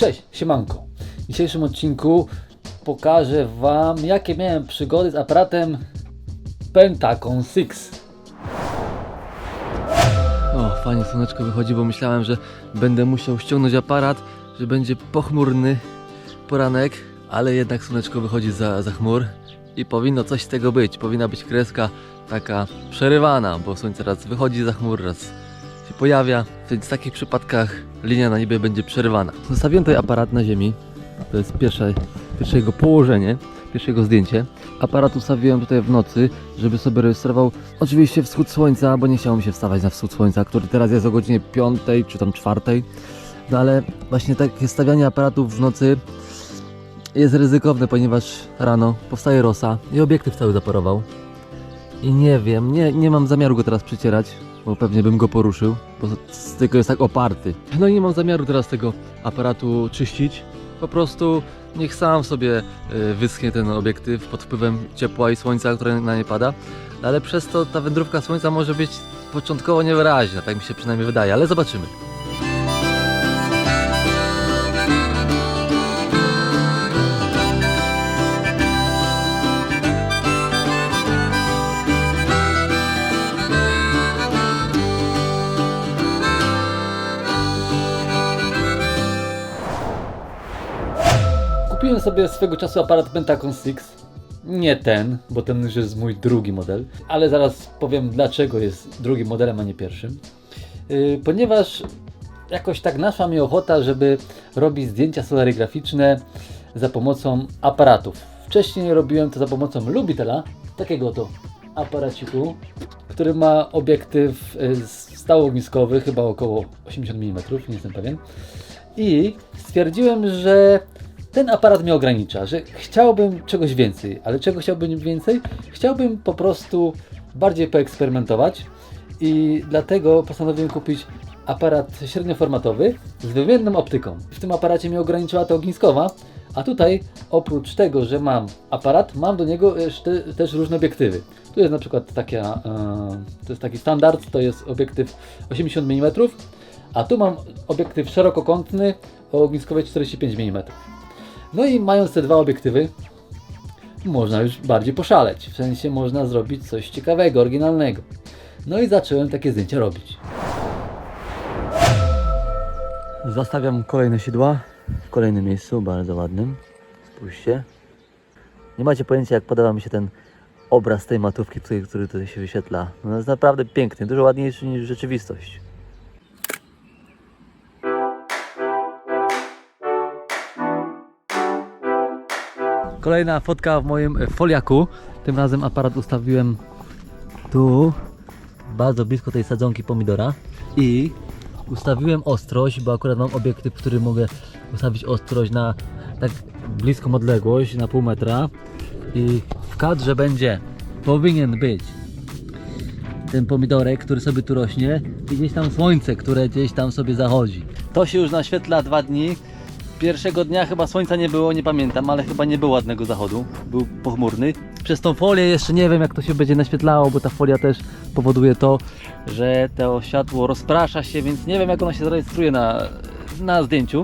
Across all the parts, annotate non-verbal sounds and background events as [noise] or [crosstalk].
Cześć, siemanko. W dzisiejszym odcinku pokażę Wam, jakie miałem przygody z aparatem Pentacon 6. O, fajnie słoneczko wychodzi, bo myślałem, że będę musiał ściągnąć aparat, że będzie pochmurny poranek, ale jednak słoneczko wychodzi za, za chmur i powinno coś z tego być. Powinna być kreska taka przerywana, bo słońce raz wychodzi za chmur, raz się pojawia, więc w takich przypadkach linia na niebie będzie przerywana. Zostawiłem tutaj aparat na ziemi, to jest pierwsze, pierwsze jego położenie, pierwsze jego zdjęcie. Aparat ustawiłem tutaj w nocy, żeby sobie rejestrował oczywiście wschód słońca, bo nie chciało mi się wstawać na wschód słońca, który teraz jest o godzinie 5 czy tam 4. No ale właśnie takie stawianie aparatów w nocy jest ryzykowne, ponieważ rano powstaje rosa i obiektyw cały zaparował. I nie wiem, nie, nie mam zamiaru go teraz przycierać, bo pewnie bym go poruszył, bo tego jest tak oparty. No i nie mam zamiaru teraz tego aparatu czyścić. Po prostu niech sam sobie y, wyschnie ten obiektyw pod wpływem ciepła i słońca, które na nie pada. Ale przez to ta wędrówka słońca może być początkowo niewyraźna, tak mi się przynajmniej wydaje, ale zobaczymy. Sobie swego czasu aparat Pentacon 6. Nie ten, bo ten już jest mój drugi model, ale zaraz powiem dlaczego jest drugim modelem, a nie pierwszym. Yy, ponieważ jakoś tak naszła mi ochota, żeby robić zdjęcia solarygraficzne za pomocą aparatów. Wcześniej robiłem to za pomocą Lubitela, takiego to aparaciku, który ma obiektyw y, stałogniskowy, chyba około 80 mm, nie jestem pewien. I stwierdziłem, że ten aparat mnie ogranicza, że chciałbym czegoś więcej, ale czego chciałbym więcej? Chciałbym po prostu bardziej poeksperymentować i dlatego postanowiłem kupić aparat średnioformatowy z wymienną optyką. W tym aparacie mnie ograniczyła ta ogniskowa, a tutaj oprócz tego, że mam aparat, mam do niego też różne obiektywy. Tu jest na przykład taka, e, to jest taki standard, to jest obiektyw 80 mm, a tu mam obiektyw szerokokątny o ogniskowej 45 mm. No i mając te dwa obiektywy, można już bardziej poszaleć. W sensie można zrobić coś ciekawego, oryginalnego. No i zacząłem takie zdjęcia robić. Zastawiam kolejne sidła w kolejnym miejscu, bardzo ładnym. Spójrzcie. Nie macie pojęcia, jak podoba mi się ten obraz tej matówki, który, który tutaj się wyświetla. No jest naprawdę piękny, dużo ładniejszy niż rzeczywistość. Kolejna fotka w moim e, foliaku. Tym razem aparat ustawiłem tu, bardzo blisko tej sadzonki pomidora. I ustawiłem ostrość, bo akurat mam obiektyw, który mogę ustawić ostrość na tak bliską odległość, na pół metra. I w kadrze będzie, powinien być ten pomidorek, który sobie tu rośnie i gdzieś tam słońce, które gdzieś tam sobie zachodzi. To się już naświetla dwa dni. Pierwszego dnia chyba słońca nie było, nie pamiętam, ale chyba nie było ładnego zachodu. Był pochmurny. Przez tą folię jeszcze nie wiem jak to się będzie naświetlało, bo ta folia też powoduje to, że to światło rozprasza się, więc nie wiem jak ono się zarejestruje na, na zdjęciu.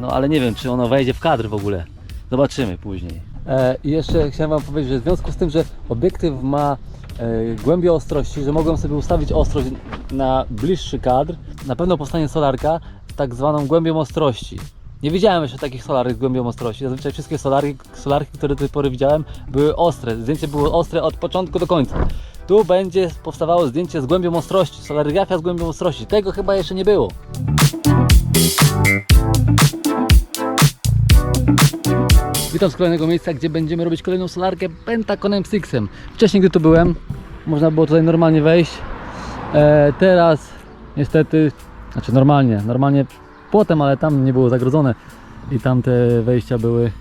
No ale nie wiem czy ono wejdzie w kadr w ogóle. Zobaczymy później. E, I jeszcze chciałem Wam powiedzieć, że w związku z tym, że obiektyw ma e, głębię ostrości, że mogłem sobie ustawić ostrość na bliższy kadr, na pewno powstanie solarka tak zwaną głębią ostrości. Nie widziałem jeszcze takich solarek z głębią ostrości. Zazwyczaj wszystkie solarki, solarki, które do tej pory widziałem, były ostre. Zdjęcie było ostre od początku do końca. Tu będzie powstawało zdjęcie z głębią ostrości, solarygrafia z głębią ostrości. Tego chyba jeszcze nie było. Witam z kolejnego miejsca, gdzie będziemy robić kolejną solarkę Pentaconem Sixem. Wcześniej, gdy tu byłem, można było tutaj normalnie wejść. E, teraz niestety, znaczy normalnie, normalnie płotem, ale tam nie było zagrodzone i tam te wejścia były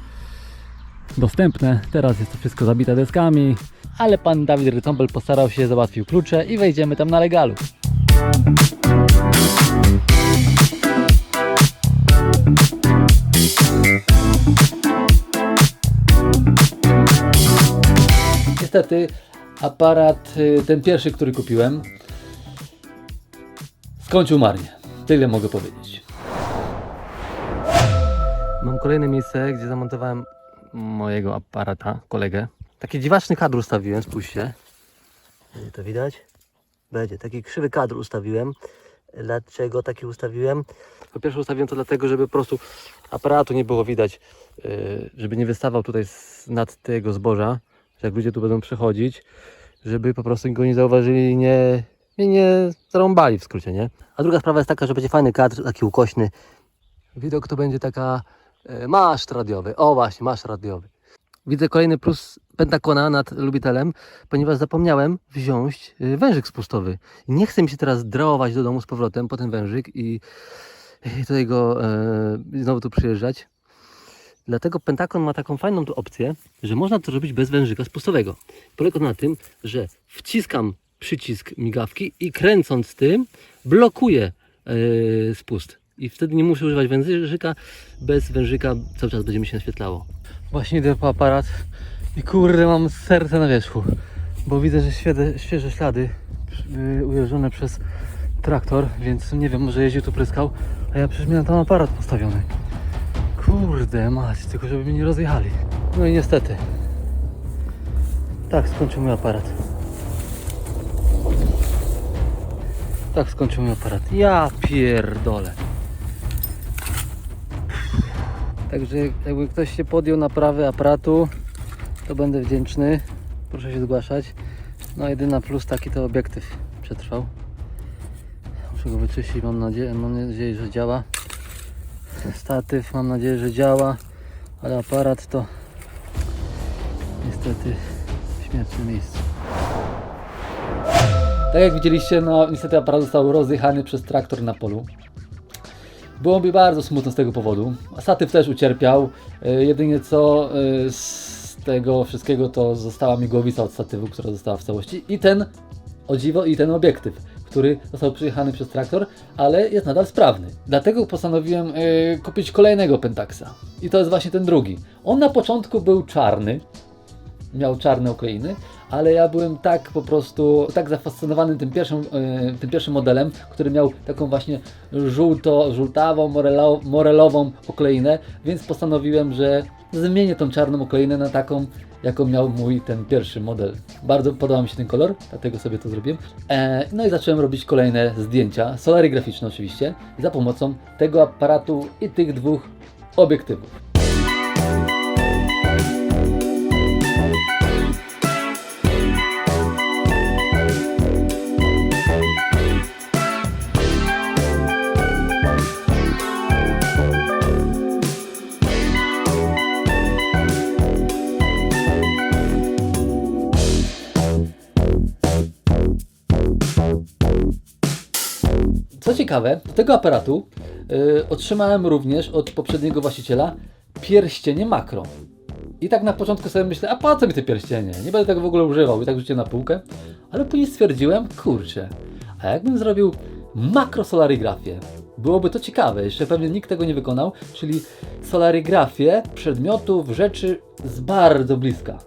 dostępne. Teraz jest to wszystko zabite deskami, ale pan Dawid Rycombel postarał się, załatwił klucze i wejdziemy tam na legalu. Niestety aparat, y, ten pierwszy, który kupiłem, skończył marnie. Tyle mogę powiedzieć. Mam kolejne miejsce, gdzie zamontowałem mojego aparata, kolegę. Taki dziwaczny kadr ustawiłem, spójrzcie. Będzie to widać? Będzie. Taki krzywy kadr ustawiłem. Dlaczego taki ustawiłem? Po pierwsze ustawiłem to dlatego, żeby po prostu aparatu nie było widać, yy, żeby nie wystawał tutaj nad tego zboża, że jak ludzie tu będą przechodzić, żeby po prostu go nie zauważyli i nie, i nie zarąbali w skrócie, nie? A druga sprawa jest taka, że będzie fajny kadr, taki ukośny. Widok to będzie taka e, maszt radiowy. O właśnie, maszt radiowy. Widzę kolejny plus Pentakona nad Lubitelem, ponieważ zapomniałem wziąć e, wężyk spustowy. Nie chcę mi się teraz drałować do domu z powrotem po ten wężyk i, i tutaj go e, znowu tu przyjeżdżać. Dlatego Pentakon ma taką fajną tu opcję, że można to robić bez wężyka spustowego. Polega na tym, że wciskam przycisk migawki i kręcąc tym blokuję e, spust. I wtedy nie muszę używać wężyka. Bez wężyka cały czas będzie mi się naświetlało. Właśnie idę po aparat i kurde mam serce na wierzchu, bo widzę, że świeże, świeże ślady y, ujeżdżone przez traktor, więc nie wiem, może jeździł tu pryskał, a ja przecież miałem tam aparat postawiony. Kurde mać, tylko żeby mnie nie rozjechali. No i niestety. Tak skończył mój aparat. Tak skończył mój aparat. Ja pierdolę. Także jakby ktoś się podjął naprawy aparatu, to będę wdzięczny. Proszę się zgłaszać. No jedyna plus taki to obiektyw przetrwał. Muszę go wyczyścić, mam nadzieję, mam nadzieję, że działa. Statyw mam nadzieję, że działa, ale aparat to niestety w miejscu. Tak jak widzieliście, no niestety aparat został rozjechany przez traktor na polu. Było mi bardzo smutno z tego powodu. A statyw też ucierpiał. E, Jedynie co e, z tego wszystkiego to została mi głowica od statywu, która została w całości. I ten, o dziwo, i ten obiektyw, który został przyjechany przez traktor, ale jest nadal sprawny. Dlatego postanowiłem e, kupić kolejnego Pentaxa. I to jest właśnie ten drugi. On na początku był czarny, miał czarne okleiny, ale ja byłem tak po prostu, tak zafascynowany tym pierwszym, e, tym pierwszym modelem, który miał taką właśnie żółto, żółtawą, morelo, morelową okleinę, więc postanowiłem, że zmienię tą czarną okleinę na taką, jaką miał mój ten pierwszy model. Bardzo podobał mi się ten kolor, dlatego sobie to zrobiłem. E, no i zacząłem robić kolejne zdjęcia, solary graficzne oczywiście, za pomocą tego aparatu i tych dwóch obiektywów. Co ciekawe, do tego aparatu y, otrzymałem również od poprzedniego właściciela pierścienie makro. I tak na początku sobie myślę, a po co mi te pierścienie? Nie będę tego w ogóle używał i tak rzuciłem na półkę. Ale później stwierdziłem, kurczę, a jakbym zrobił makrosolarigrafię? Byłoby to ciekawe, jeszcze pewnie nikt tego nie wykonał, czyli solarigrafię przedmiotów, rzeczy z bardzo bliska.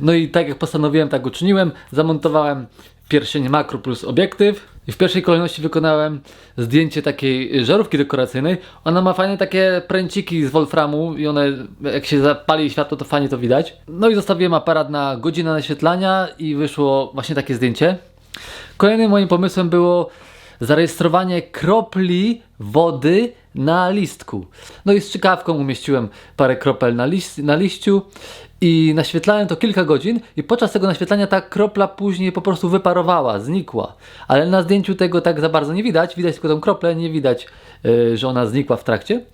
No i tak jak postanowiłem, tak uczyniłem. Zamontowałem pierścień makro plus obiektyw i w pierwszej kolejności wykonałem zdjęcie takiej żarówki dekoracyjnej. Ona ma fajne takie pręciki z wolframu i one jak się zapali światło to fajnie to widać. No i zostawiłem aparat na godzinę naświetlania i wyszło właśnie takie zdjęcie. Kolejnym moim pomysłem było zarejestrowanie kropli wody na listku. No i z czkawką umieściłem parę kropel na, list, na liściu i naświetlałem to kilka godzin i podczas tego naświetlania ta kropla później po prostu wyparowała, znikła. Ale na zdjęciu tego tak za bardzo nie widać, widać tylko tą kroplę, nie widać, yy, że ona znikła w trakcie.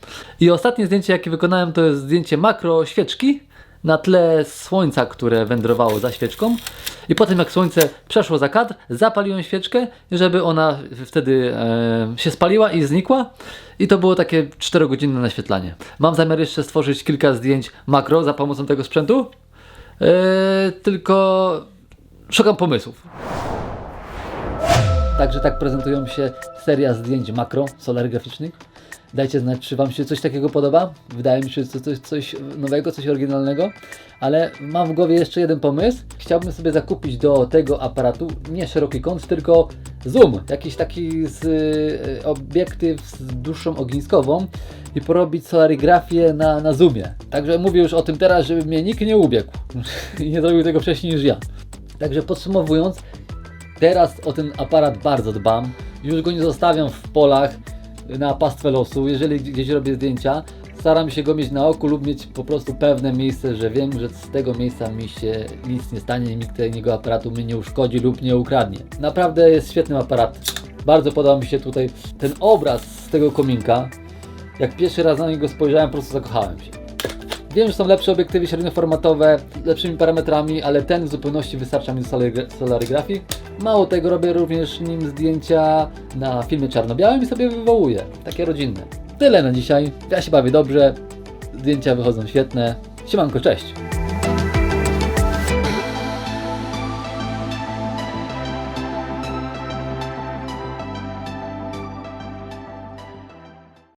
I ostatnie zdjęcie jakie wykonałem to jest zdjęcie makro świeczki na tle słońca, które wędrowało za świeczką. I potem jak słońce przeszło za kadr, zapaliłem świeczkę, żeby ona wtedy e, się spaliła i znikła. I to było takie 4-godzinne naświetlanie. Mam zamiar jeszcze stworzyć kilka zdjęć makro za pomocą tego sprzętu. E, tylko szukam pomysłów. Także tak prezentują się seria zdjęć makro, solar graficznych. Dajcie znać, czy Wam się coś takiego podoba. Wydaje mi się, że to coś, coś nowego, coś oryginalnego. Ale mam w głowie jeszcze jeden pomysł. Chciałbym sobie zakupić do tego aparatu nie szeroki kąt, tylko zoom. Jakiś taki z, y, obiektyw z dłuższą ogniskową i porobić solarigrafię na, na zoomie. Także mówię już o tym teraz, żeby mnie nikt nie ubiegł [laughs] i nie zrobił tego wcześniej niż ja. Także podsumowując, Teraz o ten aparat bardzo dbam. Już go nie zostawiam w polach na pastwę losu. Jeżeli gdzieś robię zdjęcia, staram się go mieć na oku lub mieć po prostu pewne miejsce, że wiem, że z tego miejsca mi się nic nie stanie, nikt tego aparatu mnie nie uszkodzi lub nie ukradnie. Naprawdę jest świetnym aparatem. Bardzo podoba mi się tutaj ten obraz z tego kominka. Jak pierwszy raz na niego spojrzałem, po prostu zakochałem się. Wiem, że są lepsze obiektywy średnioformatowe, lepszymi parametrami, ale ten w zupełności wystarcza mi do solary- solarygrafii. Mało tego, robię również nim zdjęcia na filmie czarno-białym i sobie wywołuję, takie rodzinne. Tyle na dzisiaj, ja się bawię dobrze, zdjęcia wychodzą świetne. Siemanko, cześć!